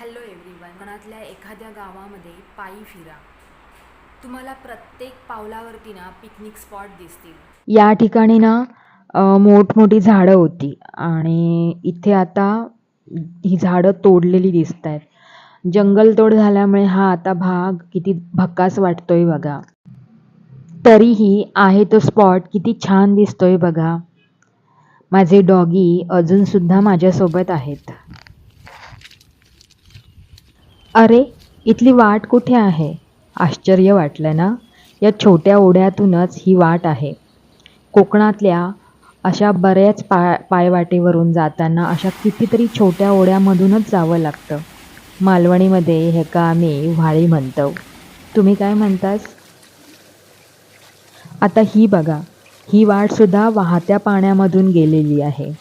Hello everyone मनातल्या एखाद्या गावामध्ये पायी फिरा. तुम्हाला प्रत्येक पावलावरती ना पिकनिक स्पॉट दिसतील. या ठिकाणी ना मोठमोठी झाडं होती आणि इथे आता ही झाडं तोडलेली दिसत आहेत जंगलतोड झाल्यामुळे हा आता भाग किती भकास वाटतोय बघा. तरीही आहे तो स्पॉट किती छान दिसतोय बघा. माझे डॉगी अजूनसुद्धा माझ्यासोबत आहेत. अरे इथली वाट कुठे आहे? आश्चर्य वाटलं ना? या छोट्या ओढ्यातूनच ही वाट आहे. कोकणातल्या अशा बऱ्याच पा पायवाटेवरून जाताना अशा कितीतरी छोट्या ओढ्यामधूनच जावं लागतं. मालवणीमध्ये हे का आम्ही व्हाळी म्हणतो. तुम्ही काय म्हणतास? आता ही बघा ही वाटसुद्धा वाहत्या पाण्यामधून गेलेली आहे.